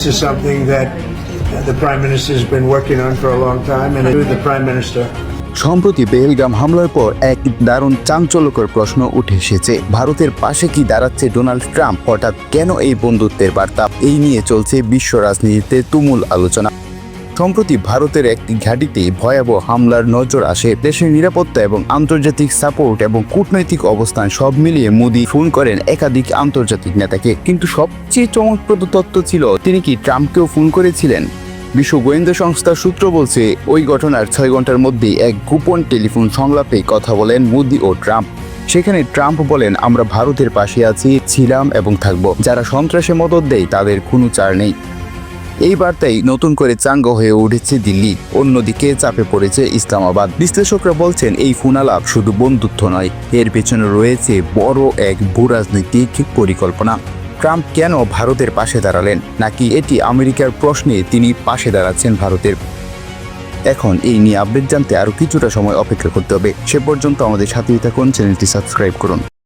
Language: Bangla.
This is something that the Prime Minister has been working on for a long time, and I knew the Prime Minister. সম্প্রতি বেলগাম হামলার পর এক দারুণ চাঞ্চল্যকর প্রশ্ন উঠে এসেছে। ভারতের পাশে কি দাঁড়াচ্ছে ডোনাল্ড ট্রাম্প? হঠাৎ কেন এই বন্ধুত্বের বার্তা? এই নিয়ে চলছে বিশ্ব রাজনীতিতে তুমুল আলোচনা। সম্প্রতি ভারতের একটি ঘাঁটিতে ভয়াবহ হামলার নজর আসে। দেশের নিরাপত্তা এবং আন্তর্জাতিক সাপোর্ট এবং কূটনৈতিক অবস্থান সব মিলিয়ে মোদি ফোন করেন একাধিক আন্তর্জাতিক নেতাকে। কিন্তু সবচেয়ে চমকপ্রদ তত্ত্ব ছিল, তিনি কি ট্রাম্পকেও ফোন করেছিলেন? বিশ্ব গোয়েন্দা সংস্থার সূত্র বলছে, ওই ঘটনার ছয় ঘণ্টার মধ্যেই এক গোপন টেলিফোন সংলাপে কথা বলেন মোদি ও ট্রাম্প। সেখানে ট্রাম্প বলেন, আমরা ভারতের পাশে আছি, ছিলাম এবং থাকব। যারা সন্ত্রাসে মদত দেয়, তাদের কোনো চার নেই। এই বার্তায় নতুন করে চাঙ্গ হয়ে উঠেছে দিল্লি। অন্যদিকে চাপে পড়েছে ইসলামাবাদ। বিশ্লেষকরা বলছেন, এই ফুনালাপ শুধু বন্ধুত্ব নয়, এর পেছনে রয়েছে বড় এক ভূরাজনৈতিক পরিকল্পনা। ট্রাম্প কেন ভারতের পাশে দাঁড়ালেন? নাকি এটি আমেরিকার প্রশ্নে তিনি পাশে দাঁড়াচ্ছেন ভারতের? এখন এই নিয়ে আপডেট জানতে আরও কিছুটা সময় অপেক্ষা করতে হবে। সে পর্যন্ত আমাদের সাথেই থাকুন, চ্যানেলটি সাবস্ক্রাইব করুন।